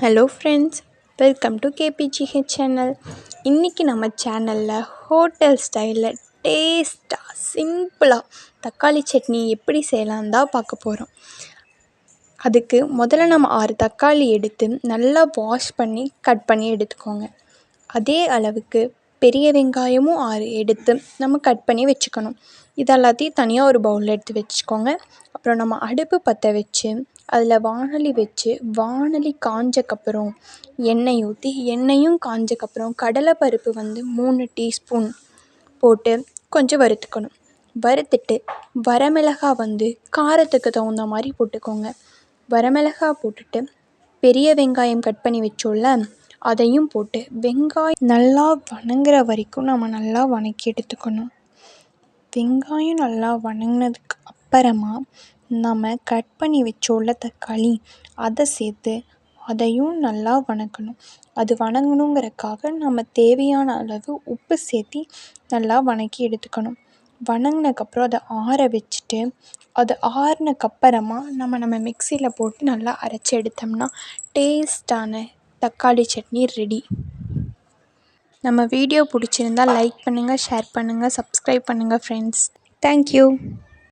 Hello friends welcome to K P G H channel இன்றைக்கி நம்ம சேனலில் ஹோட்டல் ஸ்டைலில் டேஸ்ட்டாக சிம்பிளாக தக்காளி சட்னி எப்படி செய்யலாம் தான் பார்க்க போகிறோம் அதுக்கு முதல்ல நம்ம ஆறு தக்காளி எடுத்து நல்லா வாஷ் பண்ணி கட் பண்ணி எடுத்துக்கோங்க. அதே அளவுக்கு பெரிய வெங்காயமும் ஆறு எடுத்து நம்ம கட் பண்ணி வச்சுக்கணும். இது எல்லாத்தையும் தனியாக ஒரு பவுலில் எடுத்து வச்சுக்கோங்க. அப்புறம் நம்ம அடுப்பு பற்ற வச்சு அதில் வாணலி வச்சு வாணலி காஞ்சக்கப்புறம் எண்ணெய் ஊற்றி எண்ணெயும் காஞ்சக்கப்புறம் கடலைப்பருப்பு வந்து மூணு டீஸ்பூன் போட்டு கொஞ்சம் வறுத்துக்கணும். வறுத்துட்டு வரமிளகா வந்து காரத்துக்கு தகுந்த மாதிரி போட்டுக்கோங்க. வரமிளகா போட்டுட்டு பெரிய வெங்காயம் கட் பண்ணி வச்சோம்ல அதையும் போட்டு வெங்காயம் நல்லா வணங்குற வரைக்கும் நம்ம நல்லா வணக்கி எடுத்துக்கணும். வெங்காயம் நல்லா வணங்கினதுக்கு அப்புறமா நம்ம கட் பண்ணி வச்சோம்ல தக்காளி அதை சேர்த்து அதையும் நல்லா வணக்கணும். அது வணங்கணுங்கிறக்காக நம்ம தேவையான அளவு உப்பு சேர்த்தி நல்லா வணக்கி எடுத்துக்கணும். வணங்கினக்கப்புறம் அதை ஆற வச்சுட்டு அது ஆறுனக்கப்புறமா நம்ம நம்ம மிக்சியில் போட்டு நல்லா அரைச்சி எடுத்தோம்னா டேஸ்ட்டான தக்காளி சட்னி ரெடி நம்ம வீடியோ பிடிச்சிருந்தா லைக் பண்ணுங்கள் ஷேர் பண்ணுங்கள் சப்ஸ்கிரைப் பண்ணுங்கள் ஃப்ரெண்ட்ஸ் தேங்க்யூ